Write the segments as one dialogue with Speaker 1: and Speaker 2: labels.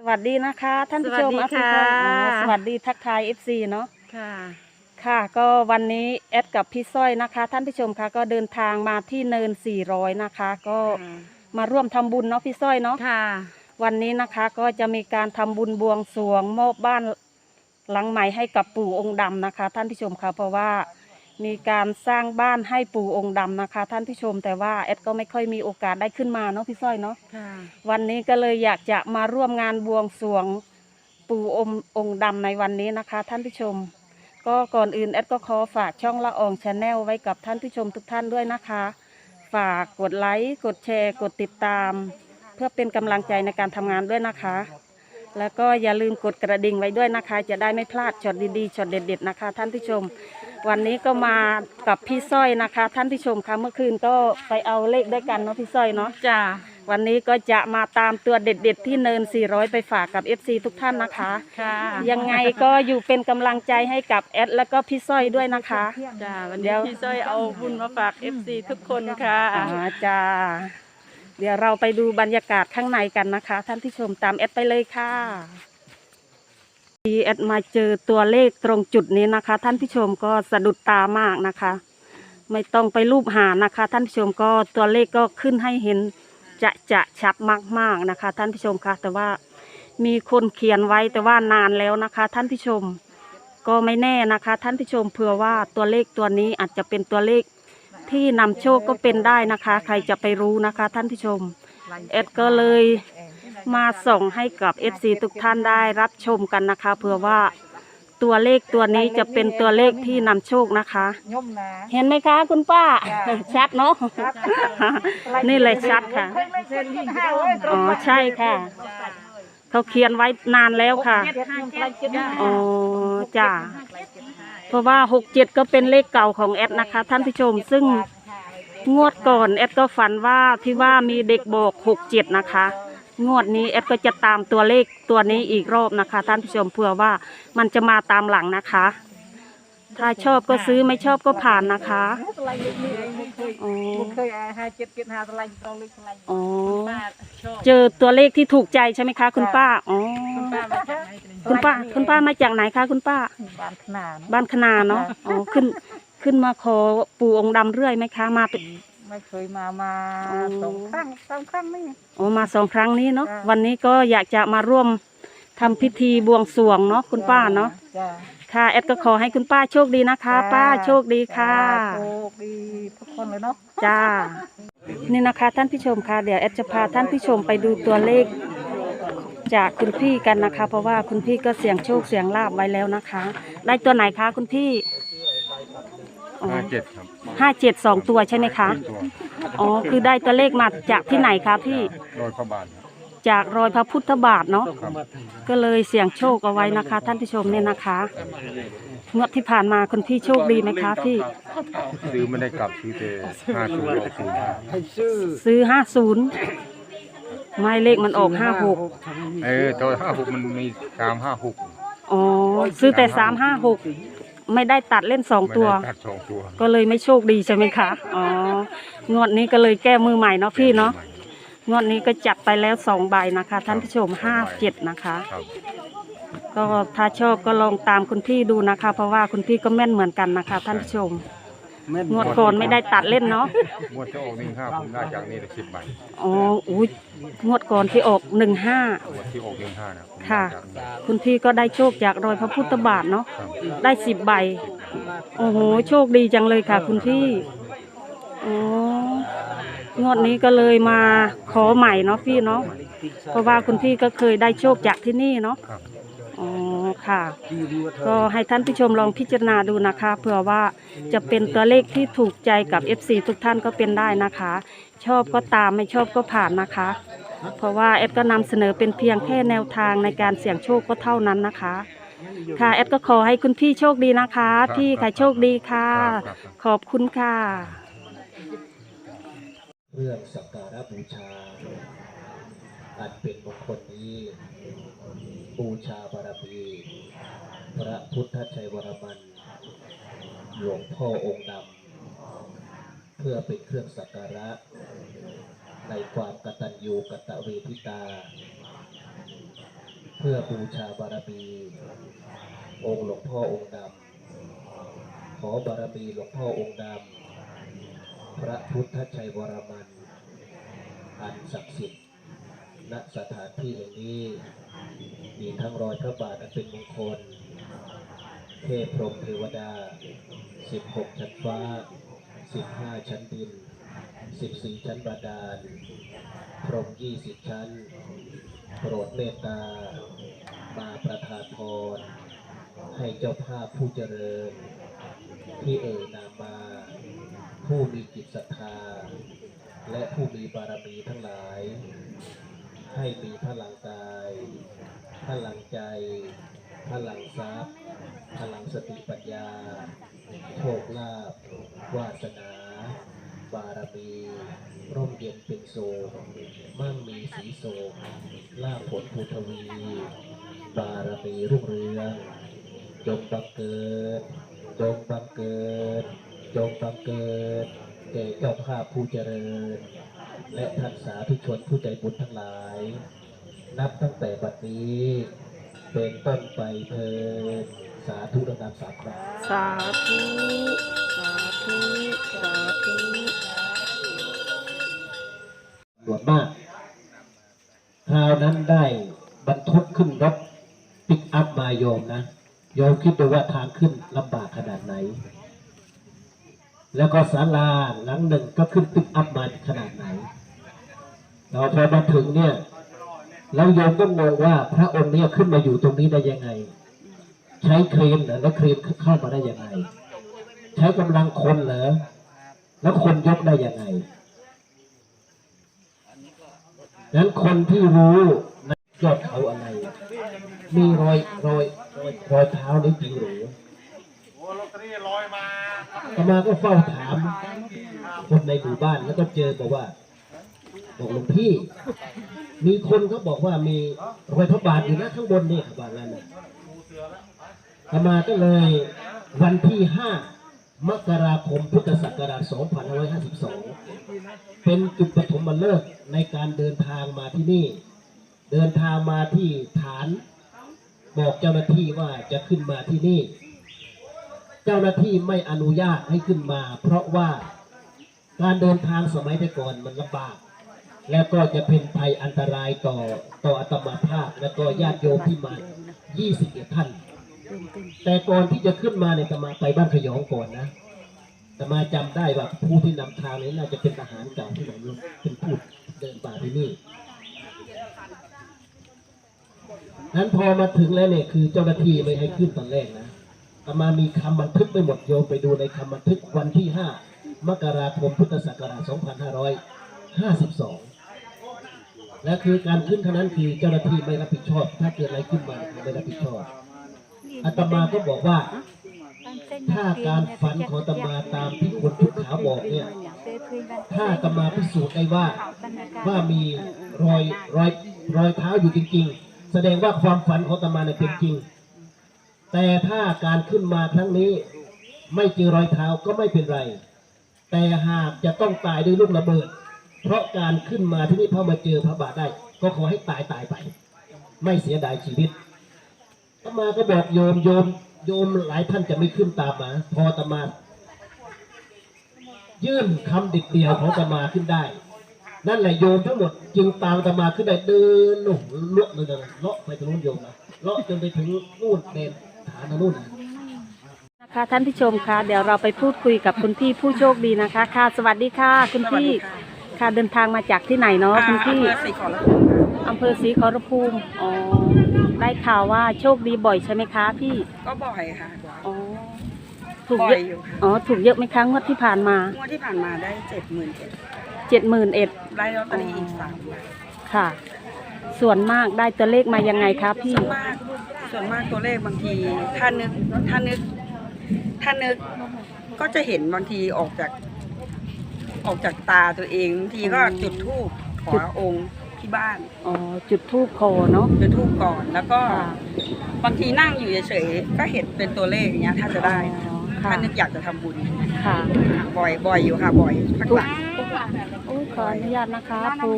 Speaker 1: สวัสดีนะคะ ท่านผู้ชม
Speaker 2: สวัสดีค่ะ
Speaker 1: อ่าอ๋อสวัสดีทักทาย FC เนาะ
Speaker 2: ค่ะ
Speaker 1: ค่ะ ก็วันนี้แอดกับพี่สร้อยนะคะ ท่านผู้ชมคะก็เดินทางมาที่เนิน 400 นะคะ ก็มาร่วมทำบุญเนาะพี่สร้อยเนาะ
Speaker 2: ค่ะ
Speaker 1: วันนี้นะคะก็จะมีการทำบุญบวงสรวงมอบบ้านหลังใหม่ให้กับปู่องค์ดำนะคะ ท่านผู้ชมคะเพราะว่า มีการสร้างบ้านให้ปู่องค์ดำนะคะ ท่านผู้ชมแต่ว่าแอดก็ไม่ค่อยมีโอกาสได้ขึ้นมาเนาะพี่สร้อยเนาะ
Speaker 2: ค่ะ
Speaker 1: วันนี้ก็เลยอยากจะมาร่วมงานบวงสรวงปู่อมองค์ดำในวันนี้นะคะ ท่านผู้ชม ก็ก่อนอื่นแอดก็ขอฝากช่องละอองชาแนลไว้กับท่านผู้ชมทุกท่านด้วยนะคะ ฝากกดไลค์กดแชร์ กดติดตาม เพื่อเป็นกำลังใจในการทำงานด้วยนะคะ แล้วก็อย่าลืมกดกระดิ่งไว้ด้วยนะคะ จะได้ไม่พลาดช็อตดีๆช็อตเด็ดๆนะคะ ท่านผู้ชม วันนี้ก็มากับพี่สร้อยนะคะ ท่านผู้ชมคะเมื่อคืนก็ไปเอาเลขด้วยกันเนาะพี่สร้อยเนาะ
Speaker 2: จ้า
Speaker 1: วันนี้ก็จะมาตามตัวเด็ดๆที่เนิน 400 ไปฝากกับ FC ทุกท่านนะคะ
Speaker 2: ค่ะ
Speaker 1: ยังไงก็อยู่เป็นกำลังใจให้กับแอดแล้วก็พี่สร้อยด้วยนะคะ
Speaker 2: จ้าวัน
Speaker 1: เดี๋
Speaker 2: นี้
Speaker 1: ยว
Speaker 2: พี่ส้อยเอาบุญมาฝาก FC ทุกคนค่ะ
Speaker 1: อ่าจ้าเดี๋ยวเราไปดูบรรยากาศข้างในกันนะคะ ท่านผู้ชมตามแอดไปเลยค่ะ ที่แอดมาเจอตัวเลขตรงจุดนี้นะคะ ท่านผู้ชมก็สะดุดตามากนะคะ ไม่ต้องไปรูปหานะคะ ท่านผู้ชมก็ตัวเลขก็ขึ้นให้เห็นจะจะชัดมากๆนะคะ ท่านผู้ชมคะแต่ว่ามีคนเขียนไว้แต่ว่านานแล้วนะคะ ท่านผู้ชมก็ไม่แน่นะคะ ท่านผู้ชมเผื่อว่าตัวเลขตัวนี้อาจจะเป็นตัวเลขที่นำโชคก็เป็นได้นะคะ ใครจะไปรู้นะคะ ท่านผู้ชมเอ็ดก็เลย มาส่งให้กับ FC ทุกท่านได้รับชมกันนะคะเผื่อว่าตัวเลขตัวนี้จะเป็นตัวเลขที่นำโชคนะคะ
Speaker 3: ย่อมนะ
Speaker 1: เห็นไหมคะคุณป้า
Speaker 3: จ้ะ
Speaker 1: ชัดเนาะ นี่เลยชัดค่ะ
Speaker 3: เส้นยิ่งเข้าเว้ยตร
Speaker 1: อ๋
Speaker 3: ง
Speaker 1: อ
Speaker 3: มา
Speaker 1: ใช่ค่ะ เขาเขียนไว้นานแล้วค่ะ
Speaker 3: เจ็ดหนึ่งใครเจ็ดห้า
Speaker 1: อ๋อจ้าเพราะว่าหกเจ็ดก็เป็นเลขเก่าของแอดนะคะ ท่านผู้ชมซึ่งงวดก่อนแอดก็ฝันว่าที่ว่ามีเด็กบอกหกเจ็ดนะคะ งวดนี้แอดก็จะตามตัวเลขตัวนี้อีกรอบนะคะ ท่านผู้ชมเผื่อว่ามันจะมาตามหลังนะคะ ถ้าชอบก็ซื้อไม่ชอบก็ผ่านนะคะ
Speaker 3: ตะไลนี่นี่เองเคย
Speaker 1: อ๋อ
Speaker 3: เคยห้าเจ็ดเจ็ดห้าตะไลตรงนี้ตะไล
Speaker 1: อ๋อ
Speaker 2: ป้าชอบ
Speaker 1: เจอตัวเลขที่ถูกใจใช่ไหมคะ คุณป้าอ๋อ
Speaker 2: ป้ามาจากไหน
Speaker 1: คุณป้า คุณป้ามาจากไหนคะคุณป้า
Speaker 3: บ้านขนาด
Speaker 1: บ้านคณาเนาะอ๋อขึ้นขึ้นมาขอปู่องค์ดำเรื่อยไหมคะมาเป็น
Speaker 3: ไม่เคยมามา
Speaker 1: อ๋อ
Speaker 3: สองครั้งสามครั้งนี่
Speaker 1: อ๋อมาสองครั้งนี้เนาะ
Speaker 3: จ้ะ
Speaker 1: วันนี้ก็อยากจะมาร่วมทำพิธีบวงสรวงเนาะคุณป้าเนาะ
Speaker 3: จ้า
Speaker 1: ค่ะแอดก็ขอให้คุณป้าโชคดีนะคะ ป้าโชคดีค่ะ
Speaker 3: โชคดีทุกคนเลยเนาะ
Speaker 1: จ้านี่นะคะท่านผู้ชมค่ะเดี๋ยวแอดจะพาท่านผู้ชมไปดูตัวเลข จากคุณพี่กันนะคะ เพราะว่าคุณพี่ก็เสียงโชคเสียงลาบไว้แล้วนะคะ ได้ตัวไหนคะคุณพี่อ๋อ
Speaker 4: ห้าเจ็ดครับ
Speaker 1: ห้าเจ็ดสองตัวใช่ไหมคะ
Speaker 4: ตัว
Speaker 1: อ๋อ คือได้ตัวเลขมาจากที่ไหนคะพี่
Speaker 4: โดยพระบาทครับ
Speaker 1: จากรอยพระพุทธบาทเนาะ
Speaker 4: ครับ
Speaker 1: ก็เลยเสี่ยงโชคเอาไว้นะคะ ท่านผู้ชมเนี่ยนะคะ งวดที่ผ่านมาคุณพี่โชคดีไหมคะพี่
Speaker 4: ซื้อไม่ได้กลับซื้อแต่ห้าศูนย์ออกศูนย์ห้า
Speaker 1: ซื้อห้าศูนย์ไม้เลขมันออกห้าหก
Speaker 4: เออตัวห้าหกมันมีสามห้าหก
Speaker 1: อ๋อ ซื้อแต่สามห้าหก ไม่ได้ตัดเล่นสอง
Speaker 4: ไม่
Speaker 1: ตัว
Speaker 4: ได้ตัดสองตัว
Speaker 1: ก็เลยไม่โชคดีใช่ไหมคะอ๋องวดนี้ก็เลยแก้มือใหม่เนาะพี่เนาะงวดนี้ก็จัดไปแล้วสองใบนะคะ ท่านผู้ชมห้าเจ็ดนะคะ
Speaker 4: ครับ
Speaker 1: ก็ถ้าชอบก็ลองตามคุณพี่ดูนะคะ เพราะว่าคุณพี่ก็แม่นเหมือนกันนะคะ ท่านผู้ชม งวดก่อนไม่ได้ตัดเล่นเนาะ
Speaker 4: งวดที่ออกหนึ่งห้าผมได้จากนี่ละสิบใบ
Speaker 1: อ๋ออุ้ยงวดก่อนที่ออกหนึ่งห้า
Speaker 4: งวดที่ออกหนึ่งห้านะผมได้
Speaker 1: ค่ะ
Speaker 4: จากนี่
Speaker 1: คุณพี่ก็ได้โชคจากรอยพระพุทธบาทเนาะ
Speaker 4: ครับ
Speaker 1: ได้สิบใบ โอ้โหโชคดีจังเลยค่ะ คุณพี่อ๋องวดนี้ก็เลยมาขอใหม่เนาะพี่เนาะเพราะว่าคุณพี่ก็เคยได้โชคจากที่นี่เนาะ
Speaker 4: ครับ
Speaker 1: อ๋อ ค่ะ ก็ให้ท่านผู้ชมลองพิจารณาดูนะคะเผื่อว่าจะเป็นตัวเลขที่ถูกใจกับ FC ทุกท่านก็เป็นได้นะคะ ชอบก็ตามไม่ชอบก็ผ่านนะคะ เพราะว่าแอดก็นำเสนอเป็นเพียงแค่แนวทางในการเสี่ยงโชคก็เท่านั้นนะคะ ค่ะแอดก็ขอให้คุณพี่โชคดีนะคะ พี่ค่ะโชคดีค่ะ
Speaker 4: ครับ
Speaker 1: ขอบคุณค่ะ
Speaker 5: เพื่อสักการะบูชา อันเป็นมงคลนี้ บูชาบารมี พระพุทธชัยวรมัน หลวงพ่อองค์ดำ เพื่อเป็นเครื่องสักการะ ในความกตัญญูกตเวทิตา เพื่อบูชาบารมี องค์หลวงพ่อองค์ดำ ขอบารมีหลวงพ่อองค์ดำ พระพุทธชัยวรมัน อันศักดิ์สิทธิ์ณสถานที่แห่งนี้มีทั้งรอยพระบาทอันเป็นมงคล เทพพรหมเทวดา 16 ชั้นฟ้า 15 ชั้นดิน 14 ชั้นบาดาล พรหม20 ชั้น โปรดเมตตา มาประทานพร ให้เจ้าภาพผู้เจริญ ที่เอ่ยนามมา ผู้มีจิตศรัทธา และผู้มีบารมีทั้งหลาย ให้มีพลังกาย พลังใจ พลังทรัพย์ พลังสติปัญญาโชคลาภวาสนา บารมีร่มเย็นเป็นโซมั่งมีสีโซลาภผลภูทวี บารมีรุ่งเรืองจงบังเกิดจงบังเกิดจงบังเกิดแก่เจ้าภาผู้เจริญ และท่านสาธุชนผู้ใจบุญทั้งหลาย นับตั้งแต่บัดนี้ เป็นต้นไปเถิด สาธุระดับสามครั้ง
Speaker 1: สาธุ สาธุ สาธุ
Speaker 5: ส่วนมากคราวนั้นได้บรรทุกขึ้นรถปิกอัพมาโยมนะโยมคิดดูว่าทางขึ้นลำบากขนาดไหน แล้วก็ศาลาหลังหนึ่งก็ขึ้นปิกอัพมาขนาดไหนเราพอมาถึงเนี่ยแล้วโยมก็งงว่าพระองค์เนี่ยขึ้นมาอยู่ตรงนี้ได้ยังไง ใช้เครนเหรอแล้วเครนเข้ามาได้ยังไง ใช้กำลังคนเหรอแล้วคนยกได้ยังไงนั้นคนที่รู้ในยอดเขาอะไร มีรอยรอยรอยเท้านี้จริงหรือต่อมาก็เฝ้าถาม คนในหมู่บ้านแล้วก็เจอบอกว่าบอกหลวงพี่ มีคนเขาบอกว่ามีรอยพระบาทอยู่นะข้างบนนี่ครับบานนั้น น่ะตมาก็เลยวันที่ห้ามกราคมพุทธศักราช 2552 เป็นจุดปฐมฤกษ์ในการเดินทางมาที่นี่ เดินทางมาที่ฐาน บอกเจ้าหน้าที่ว่าจะขึ้นมาที่นี่ เจ้าหน้าที่ไม่อนุญาตให้ขึ้นมา เพราะว่าการเดินทางสมัยแต่ก่อนมันลำบาก แล้วก็จะเป็นภัยอันตรายต่อต่ออาตมาภาพและก็ญาติโยมที่มา 21 ท่าน แต่ก่อนที่จะขึ้นมาเนี่ยอาตมาไปบ้านขยองก่อนนะแต่มาจำได้ว่าผู้ที่นำทางนี้น่าจะเป็นทหารเก่าที่ไหนรู้เป็นผู้เดินป่าที่นี่นั้นพอมาถึงแล้วเนี่ยคือเจ้าหน้าที่ไม่ให้ขึ้นตอนแรกนะแต่มามีคำบันทึกไปหมดโยมไปดูในคำบันทึกวันที่5มกราคมพุทธศักราช2552และคือการขึ้นเท่านั้นคือเจ้าหน้าที่ไม่รับผิดชอบ ถ้าเกิดอะไรขึ้นมาไม่รับผิดชอบ อาตมาก็บอกว่า ถ้าการฝันของอาตมาตามที่คนทุกขาบอกเนี่ย ถ้าอาตมาพิสูจน์ได้ว่า ว่ามีรอยรอยรอยเท้าอยู่จริง ๆ แสดงว่าความฝันของอาตมาเนี่ยเป็นจริง แต่ถ้าการขึ้นมาครั้งนี้ ไม่เจอรอยเท้าก็ไม่เป็นไร แต่หากจะต้องตายด้วยลูกระเบิด เพราะการขึ้นมาที่นี่พอมาเจอพระบาทได้ ก็ขอให้ตายตายไป ไม่เสียดายชีวิต อาตมาก็บอกโยมโยมโยมหลายท่านจะไม่ขึ้นตามมา พออาตมายื่นคำดิดเดียวของอาตมาขึ้นได้ นั่นแหละโยมทั้งหมดจึงตามอาตมาขึ้นได้เดินหนุ่มเลาะเลยนะเลาะไปตรงนู้นโยมนะเลาะจนไปถึงนู่นเดนฐานนู่นนะ
Speaker 1: นะคะท่านผู้ชมคะเดี๋ยวเราไปพูดคุยกับคุณพี่ผู้โชคดีนะคะ ค่ะ สวัสดีค่ะ คุณพี่ค่ะเดินทางมาจากที่ไหนเนาะคุณพี่
Speaker 2: สีข อรับคุณค่ะ
Speaker 1: อำเภอศรีขอรภูมิอ๋อได้ข่าวว่าโชคดีบ่อยใช่ไหมคะพี่
Speaker 2: ก็บ่อยค่ะ
Speaker 1: อ๋อถูก
Speaker 2: บ่อ
Speaker 1: เย
Speaker 2: ย
Speaker 1: อะ
Speaker 2: อยู่ค่ะ
Speaker 1: อ๋อถูกเยอะไหมครั้งวัดที่ผ่านมาง
Speaker 2: วดที่ผ่านมาได้เจ็ดหมื่นเจ็ด
Speaker 1: เจ็ดหมื่นเอ็ด
Speaker 2: ได้ลอตเตอรี่อีกสามใบ
Speaker 1: ค่ะ ส่วนมากได้ตัวเลขมายังไงคะพี่
Speaker 2: ส่วนมากส่วนมากตัวเลขบางทีถ้านึกถ้านึกถ้านึกก็จะเห็นบางทีออกจาก ออกจากตาตัวเองบางทีก็จุดธูปขอองค์ ที่บ้าน
Speaker 1: อ๋อจุดทูบคอเนาะ
Speaker 2: จุดธูปก่อนแล้วก็
Speaker 1: ค่ะ
Speaker 2: บางทีนั่งอยู่เฉยๆก็เห็นเป็นตัวเลขอย่างเงี้ยถ้าจะได้นะ
Speaker 1: อ๋อค่ะ
Speaker 2: ถ้านึกอยากจะทำบุญ
Speaker 1: ค่ะ
Speaker 2: บ่อยบ่อยอยู่ค่ะบ่อยพักหลัง
Speaker 1: โอ้ยขออนุญาตนะคะปู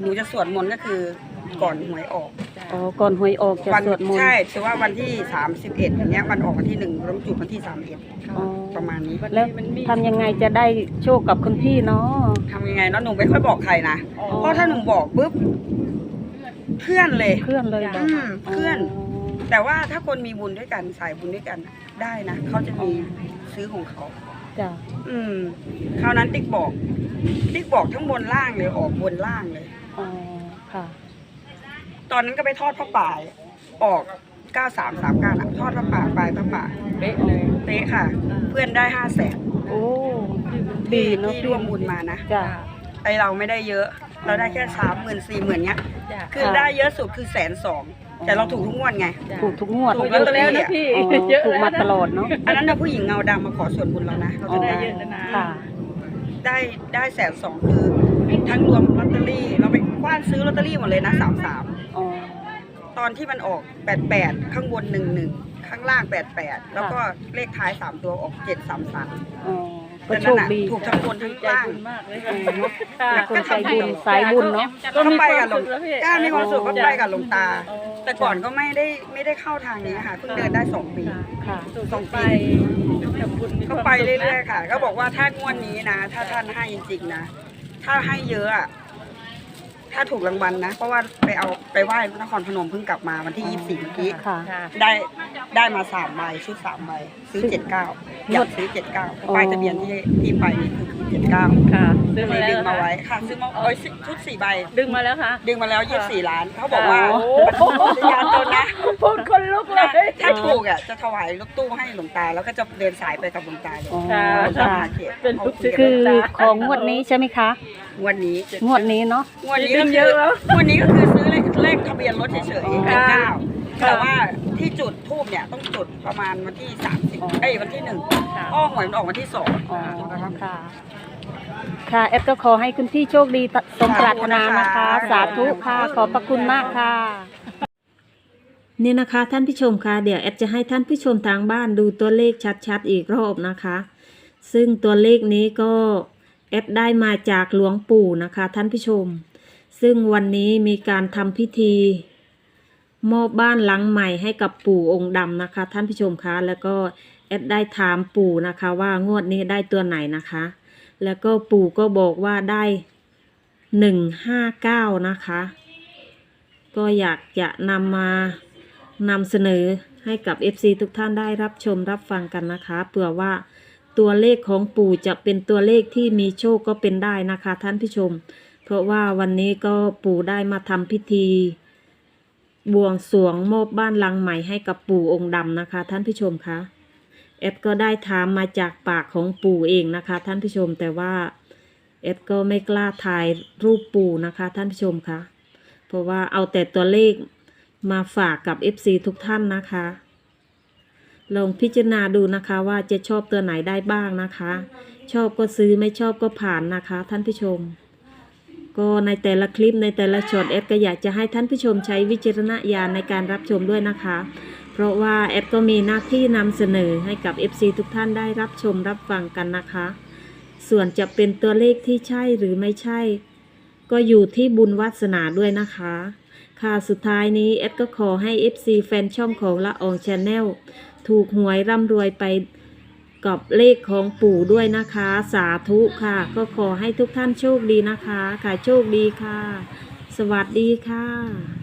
Speaker 2: หนูจะสวดมนต์ก็คือก่อนหวยออก
Speaker 1: อ๋อก่อนหวยออกจะ
Speaker 2: วั
Speaker 1: สวดมนต์
Speaker 2: ใช่ถือว่าวันที่ 31อย่างเงี้ยวันออกวันที่หนึ่งต้องจุดวันที่
Speaker 1: อ๋อ
Speaker 2: 31ประมาณนี้
Speaker 1: แล้วทำยังไงจะได้โชคกับคุณพี่เนาะ
Speaker 2: ทำยังไงเนาะหนูไม่ค่อยบอกใครนะเพราะถ้าหนูบอกปุ๊บเพื่อนเลย
Speaker 1: เพื่อนเลยเหรอ
Speaker 2: อืมเพื่อน แต่ว่าถ้าคนมีบุญด้วยกันสายบุญด้วยกันน่ะได้นะเขาจะมีซื้อของเขา
Speaker 1: จ้ะ
Speaker 2: อืมคราวนั้นติ๊กบอก ติ๊กบอกทั้งบนล่างเลยออกบนล่างเลย
Speaker 1: อ๋อค่ะ
Speaker 2: ตอนนั้นก็ไปทอดพระป่าออก9339น่ะทอดพระป่าปลายพระป่า
Speaker 3: เป๊ะเลย
Speaker 2: เป๊ะค่ะ เพื่อนได้5แสน
Speaker 1: โอ้
Speaker 2: ดี
Speaker 1: ดีเนาะ
Speaker 2: ที่ร่วมบุญมานะ
Speaker 1: จ้ะ
Speaker 2: ไอเราไม่ได้เยอะ เราได้แค่สามหมื่นสี่หมื่นเนี้ย
Speaker 3: จ้ะ
Speaker 2: คือได้เยอะสุดคือแสนสองแต่เราถูกทุกงวดไง
Speaker 1: ถูกทุกงวด
Speaker 2: ถูกลอตเตอรี่
Speaker 3: แล้วนะพี่
Speaker 1: อ๋อ
Speaker 3: เยอะ
Speaker 1: ถูก
Speaker 3: แล้ว
Speaker 1: มา
Speaker 3: นะ
Speaker 1: ตลอดเนาะ
Speaker 2: อันนั้นเราผู้หญิงเงาดำมาขอส่วนบุญเรานะเรา
Speaker 1: อ๋อ
Speaker 2: จะได้
Speaker 3: เยอะแล้วนะ
Speaker 1: ค่ะ
Speaker 2: ได้ได้แสนสองคือ ทั้งรวมลอตเตอรี่ เราไปกว้านซื้อลอตเตอรี่หมดเลยนะสามสาม
Speaker 1: อ๋อ
Speaker 2: ตอนที่มันออกแปดแปดข้างบนหนึ่งหนึ่งข้างล่างแปดแปดแล้วก็เลขท้ายสามตัวออกเจ็ดสามสาม
Speaker 1: อ๋อก็
Speaker 2: แต่
Speaker 1: โช
Speaker 2: นั่น
Speaker 1: ค
Speaker 2: น่ะ
Speaker 1: ดี
Speaker 2: ถูกทั้งบนทั้ง
Speaker 3: ใจ
Speaker 2: ล่าง
Speaker 3: บุญมากเลย
Speaker 1: เออเนอะ
Speaker 3: ค่ะ
Speaker 1: คนใจบุญสายบุญเนาะ
Speaker 3: ก็มี
Speaker 2: ไป
Speaker 3: ควา
Speaker 2: กับ
Speaker 3: ม
Speaker 2: หลว
Speaker 3: สุ
Speaker 2: ง
Speaker 3: ขแล้วพี่
Speaker 2: กล้ามีความสุขก็ไปกับหลวงตา
Speaker 3: อ๋อ
Speaker 2: แต่ก่อนก็ไม่ได้ไม่ได้เข้าทางนี้ค่ะเพิ่งเดินได้สองปี
Speaker 1: ค่ะ
Speaker 2: สอง
Speaker 3: ไป
Speaker 2: ปี
Speaker 3: ทำบุญมี
Speaker 2: ก็
Speaker 3: ความ
Speaker 2: ไป
Speaker 3: สุขนะ
Speaker 2: เรื่อยๆค่ะ ก็บอกว่าถ้างวดนี้นะ ถ้าท่านให้จริงๆนะ ถ้าให้เยอะอะ ถ้าถูกรางวัลนะ เพราะว่าไปเอาไปไหว้นครพนมเพิ่งกลับมาวันที่ยี่สี่เมื่อกี้
Speaker 1: ค่ะ
Speaker 3: ค่ะ
Speaker 2: ได้ได้มาสามใบชุดสามใบซื้อเจ็ดเก้าอยากซื้อเจ็ดเก้า
Speaker 1: อ๋อ
Speaker 2: ป้ายทะเบียนที่ที่ไปนี่คือ เจ็ดเก้า
Speaker 3: ค่ะดึง
Speaker 2: เล
Speaker 3: มายแล้ว
Speaker 2: ดึงมา
Speaker 3: ค่ะ
Speaker 2: ไว้ค่ะซื้อมาเอ้ยชุดสี่ใบ
Speaker 3: ดึงมาแล้วค่ะ
Speaker 2: ดึงมาแล้วยี่สี่ล้าน เขาบอกว่า
Speaker 3: โอ้โห
Speaker 2: สัญญาณตนนะ
Speaker 3: พูดคนลุกเลย
Speaker 2: ถ้าถูกอะจะถวายรถตู้ให้หลวงตา แล้วก็จะเดินสายไปกับหลวงตาเลย
Speaker 1: อ๋อ
Speaker 3: ค่ะ
Speaker 2: ค่ะ
Speaker 3: เป็นลูกศิษย์
Speaker 1: คือของงวดนี้ใช่ไหมคะ
Speaker 2: งวันนี้
Speaker 1: งวดนี้เนาะ
Speaker 2: งวดนี้
Speaker 3: ดึ
Speaker 2: ก็
Speaker 3: ง
Speaker 2: คื
Speaker 3: เย
Speaker 2: อ
Speaker 3: อะแล้ว
Speaker 2: งวดนี้ก็คือซื้อเลขเลขทะเบียนรถเฉย
Speaker 1: อ๋อ
Speaker 2: ๆเป็นเก้า
Speaker 3: ค่ะ
Speaker 2: แต่ว่า ที่จุดทูบเนี่ยต้องจุดประมาณวันที่สามสิบเอ้ยวันที่หนึ่ง
Speaker 3: ค่ะ
Speaker 2: อ้อหวยมันออกวันที่สอง
Speaker 1: อ๋อค่ะ ค่ะแอดก็ขอให้คุณพี่โชคดีสมปรารถนานะคะ สาธุค่ะ ขอบพระคุณมากค่ะ นี่นะคะท่านผู้ชมคะเดี๋ยวแอดจะให้ท่านผู้ชมทางบ้านดูตัวเลขชัดๆอีกรอบนะคะ ซึ่งตัวเลขนี้ก็แอดได้มาจากหลวงปู่นะคะ ท่านผู้ชม ซึ่งวันนี้มีการทำพิธี มอบบ้านหลังใหม่ให้กับปู่องค์ดำนะคะ ท่านผู้ชมคะแล้วก็แอดได้ถามปู่นะคะ ว่างวดนี้ได้ตัวไหนนะคะ แล้วก็ปู่ก็บอกว่าได้หนึ่งห้าเก้านะคะ ก็อยากจะนำมานำเสนอให้กับ FC ทุกท่านได้รับชมรับฟังกันนะคะเผื่อว่าตัวเลขของปู่จะเป็นตัวเลขที่มีโชคก็เป็นได้นะคะ ท่านผู้ชม เพราะว่าวันนี้ก็ปู่ได้มาทำพิธี บวงสวงมอบบ้านหลังใหม่ให้กับปู่องค์ดำนะคะ ท่านผู้ชมคะเอดก็ได้ถามมาจากปากของปู่เองนะคะ ท่านผู้ชมแต่ว่าเอดก็ไม่กล้าถ่ายรูปปู่นะคะ ท่านผู้ชมคะเพราะว่าเอาแต่ตัวเลขมาฝากกับ FC ทุกท่านนะคะลองพิจารณาดูนะคะว่าจะชอบตัวไหนได้บ้างนะคะ ชอบก็ซื้อไม่ชอบก็ผ่านนะคะ ท่านผู้ชม ก็ในแต่ละคลิปในแต่ละช็อตแอดก็อยากจะให้ท่านผู้ชมใช้วิจารณญาณในการรับชมด้วยนะคะ เพราะว่าแอดก็มีหน้าที่นำเสนอให้กับ FC ทุกท่านได้รับชมรับฟังกันนะคะ ส่วนจะเป็นตัวเลขที่ใช่หรือไม่ใช่ ก็อยู่ที่บุญวาสนาด้วยนะคะ ค่ะสุดท้ายนี้แอดก็ขอให้ FC แฟนช่องของละอองชาแนลถูกหวยร่ำรวยไป กับเลขของปู่ด้วยนะคะ สาธุค่ะ ก็ขอให้ทุกท่านโชคดีนะคะค่ะโชคดีค่ะ สวัสดีค่ะ